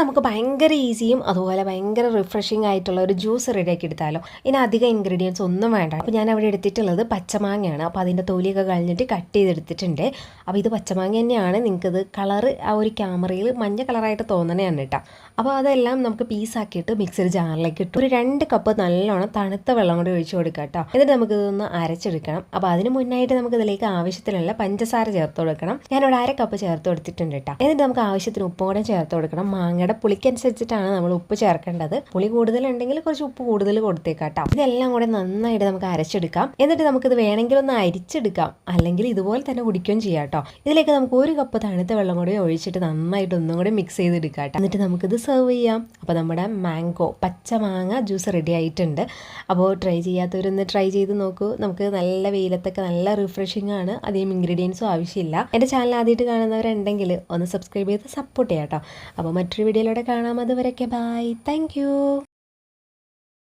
നമുക്ക് ഭയങ്കര ഈസിയും അതുപോലെ ഭയങ്കര റിഫ്രഷിംഗ് ആയിട്ടുള്ള ഒരു ജ്യൂസ് റെഡിയാക്കി എടുത്താലോ. ഇനി അധികം ഇൻഗ്രീഡിയൻസ് ഒന്നും വേണ്ട. അപ്പോൾ ഞാൻ അവിടെ എടുത്തിട്ടുള്ളത് പച്ചമാങ്ങയാണ്. അപ്പോൾ അതിന്റെ തൊലിയൊക്കെ കഴിഞ്ഞിട്ട് കട്ട് ചെയ്തെടുത്തിട്ടുണ്ട്. അപ്പോൾ ഇത് പച്ചമാങ്ങ തന്നെയാണ്. നിങ്ങൾക്കത് കളറ് ആ ഒരു ക്യാമറയിൽ മഞ്ഞ കളറായിട്ട് തോന്നണതാണ് കേട്ടോ അപ്പോൾ അതെല്ലാം നമുക്ക് പീസാക്കിയിട്ട് മിക്സർ ജാറിലേക്ക് ഇട്ടു. ഒരു രണ്ട് കപ്പ് നല്ലോണം തണുത്ത വെള്ളം കൂടി ഒഴിച്ചു കൊടുക്കുക കേട്ടോ എന്നിട്ട് നമുക്ക് ഇതൊന്ന് അരച്ചെടുക്കണം. അപ്പോൾ അതിന് മുന്നായിട്ട് നമുക്ക് ഇതിലേക്ക് ആവശ്യത്തിനുള്ള പഞ്ചസാര ചേർത്ത് കൊടുക്കണം. ഞാനിവിടെ അര കപ്പ് ചേർത്ത് കൊടുത്തിട്ടുണ്ട് കേട്ടോ എന്നിട്ട് നമുക്ക് ആവശ്യത്തിന് ഉപ്പും കൂടെ ചേർത്ത് കൊടുക്കണം. മാങ്ങയുടെ പുളിക്കനുസരിച്ചിട്ടാണ് നമ്മൾ ഉപ്പ് ചേർക്കേണ്ടത്. പുളി കൂടുതലുണ്ടെങ്കിൽ കുറച്ച് ഉപ്പ് കൂടുതൽ കൊടുത്തേക്കാം കേട്ടോ ഇതെല്ലാം കൂടെ നന്നായിട്ട് നമുക്ക് അരച്ചെടുക്കാം. എന്നിട്ട് നമുക്കിത് വേണമെങ്കിൽ ഒന്ന് അരിച്ചെടുക്കാം. അല്ലെങ്കിൽ ഇതുപോലെ തന്നെ കുടിക്കുകയും ചെയ്യാം കേട്ടോ. ഇതിലേക്ക് നമുക്ക് ഒരു കപ്പ് തണുത്ത വെള്ളം കൂടി ഒഴിച്ചിട്ട് നന്നായിട്ട് ഒന്നും കൂടി മിക്സ് ചെയ്തെടുക്കാം കേട്ടോ. എന്നിട്ട് നമുക്കിത് സെർവ് ചെയ്യാം. അപ്പോൾ നമ്മുടെ മാംഗോ പച്ച മാങ്ങ ജ്യൂസ് റെഡി ആയിട്ടുണ്ട്. അപ്പോൾ ട്രൈ ചെയ്യാത്തവരൊന്ന് ട്രൈ ചെയ്ത് നോക്കൂ. നമുക്ക് നല്ല വെയിലത്തൊക്കെ നല്ല റിഫ്രഷിംഗ് ആണ്. അധികം ഇൻഗ്രീഡിയൻസും ആവശ്യമില്ല. എന്റെ ചാനൽ ആദ്യമായിട്ട് കാണുന്നവരുണ്ടെങ്കിൽ ഒന്ന് സബ്സ്ക്രൈബ് ചെയ്ത് സപ്പോർട്ട് ചെയ്യാം കേട്ടോ. അപ്പോൾ മറ്റൊരു വീഡിയോയിലൂടെ കാണാം. അതുവരെയൊക്കെ ബൈ താങ്ക്